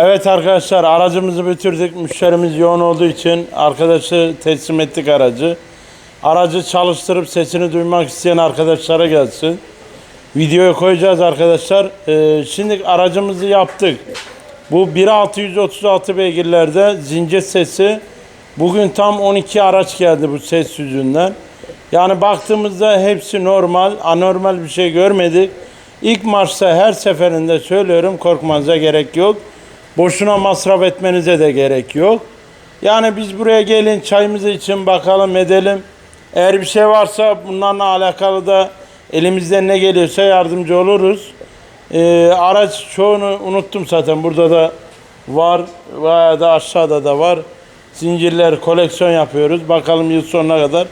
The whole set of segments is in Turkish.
Evet arkadaşlar aracımızı bitirdik. Müşterimiz yoğun olduğu için arkadaşı teslim ettik aracı. Aracı çalıştırıp sesini duymak isteyen arkadaşlara gelsin. Videoya koyacağız arkadaşlar. Ee, şimdi aracımızı yaptık. Bu 1.636 beygirlerde zincir sesi. Bugün tam 12 araç geldi bu ses yüzünden. Yani baktığımızda hepsi normal, anormal bir şey görmedik. İlk marşta her seferinde söylüyorum korkmanıza gerek yok. Boşuna masraf etmenize de gerek yok. Yani biz buraya gelin çayımızı için bakalım edelim. Eğer bir şey varsa bunlarla alakalı da elimizden ne geliyorsa yardımcı oluruz. Ee, araç çoğunu unuttum zaten. Burada da var veya da aşağıda da var. Zincirler koleksiyon yapıyoruz. Bakalım yıl sonuna kadar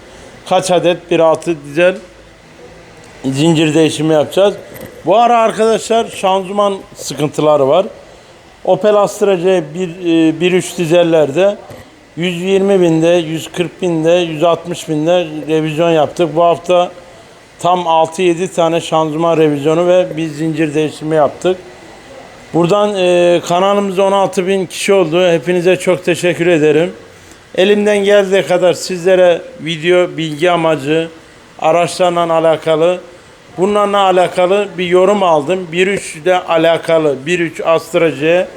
kaç adet bir altı dizel zincir değişimi yapacağız. Bu ara arkadaşlar şanzıman sıkıntıları var. Opel Astra C 1.3 dizellerde 120 binde, 140 binde, 160 binde revizyon yaptık. Bu hafta tam 6-7 tane şanzıman revizyonu ve bir zincir değişimi yaptık. Buradan e, kanalımız 16 bin kişi oldu. Hepinize çok teşekkür ederim. Elimden geldiği kadar sizlere video bilgi amacı, araçlarla alakalı, bunlarla alakalı bir yorum aldım. 1.3 ile alakalı 1.3 Astra C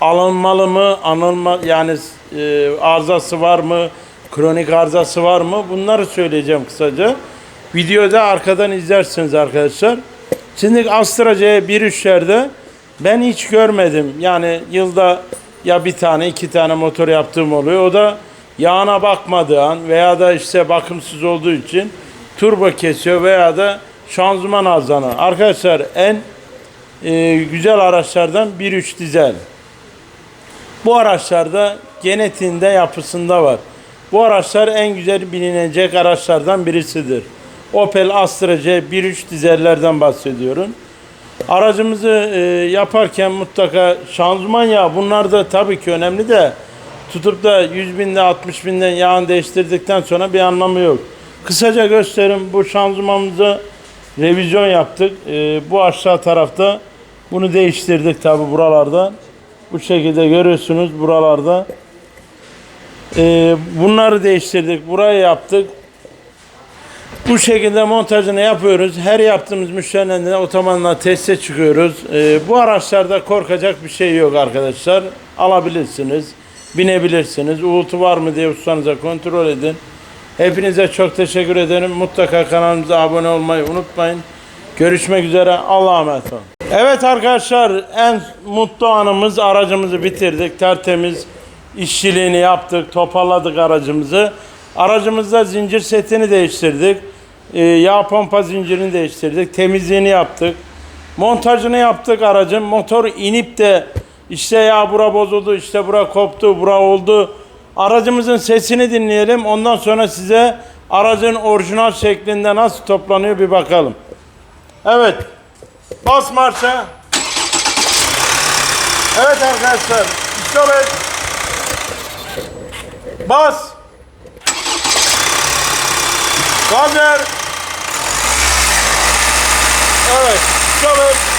alınmalı mı, anılma yani e, arızası var mı, kronik arızası var mı? Bunları söyleyeceğim kısaca. Videoda arkadan izlersiniz arkadaşlar. Şimdi C 1.3'lerde ben hiç görmedim. Yani yılda ya bir tane iki tane motor yaptığım oluyor. O da yağına bakmadığı an veya da işte bakımsız olduğu için turbo kesiyor veya da şanzıman arızalı. Arkadaşlar en e, güzel araçlardan 1.3 dizel. Bu araçlarda genetiğinde yapısında var. Bu araçlar en güzel bilinecek araçlardan birisidir. Opel Astra C 1.3 dizellerden bahsediyorum. Aracımızı e, yaparken mutlaka şanzıman yağı bunlar da tabii ki önemli de tutup da 100 binde 60 binden yağını değiştirdikten sonra bir anlamı yok. Kısaca gösterim bu şanzımanımıza revizyon yaptık. E, bu aşağı tarafta bunu değiştirdik tabii buralarda. Bu şekilde görüyorsunuz buralarda. E, bunları değiştirdik. Burayı yaptık. Bu şekilde montajını yapıyoruz. Her yaptığımız müşterilerden otomanla teste çıkıyoruz. Ee, bu araçlarda korkacak bir şey yok arkadaşlar. Alabilirsiniz, binebilirsiniz. Uğultu var mı diye ustanıza kontrol edin. Hepinize çok teşekkür ederim. Mutlaka kanalımıza abone olmayı unutmayın. Görüşmek üzere. Allah'a emanet olun. Evet arkadaşlar en mutlu anımız aracımızı bitirdik. Tertemiz işçiliğini yaptık. Toparladık aracımızı. Aracımızda zincir setini değiştirdik. Ee, yağ pompa zincirini değiştirdik. Temizliğini yaptık. Montajını yaptık aracın. Motor inip de işte ya bura bozuldu, işte bura koptu, bura oldu. Aracımızın sesini dinleyelim. Ondan sonra size aracın orijinal şeklinde nasıl toplanıyor bir bakalım. Evet. Bas marşa. Evet arkadaşlar. Stop et. Bas. Gaz ver. Evet. Stop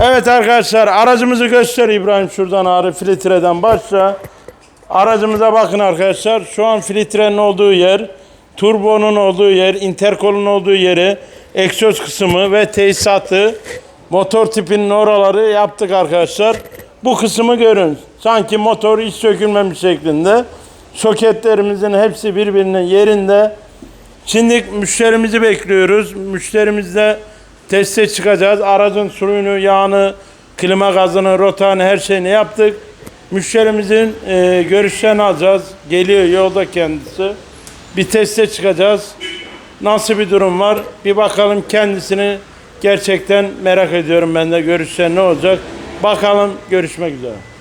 Evet arkadaşlar aracımızı göster İbrahim şuradan ağrı filtreden başla. Aracımıza bakın arkadaşlar. Şu an filtrenin olduğu yer, turbonun olduğu yer, interkolun olduğu yeri, egzoz kısmı ve tesisatı, motor tipinin oraları yaptık arkadaşlar. Bu kısmı görün. Sanki motor hiç sökülmemiş şeklinde. Soketlerimizin hepsi birbirinin yerinde. Şimdi müşterimizi bekliyoruz. Müşterimizle teste çıkacağız. Aracın suyunu, yağını, klima gazını, rotanı her şeyini yaptık. Müşterimizin e, görüşlerini alacağız. Geliyor yolda kendisi. Bir teste çıkacağız. Nasıl bir durum var? Bir bakalım kendisini gerçekten merak ediyorum ben de görüşler ne olacak. Bakalım görüşmek üzere.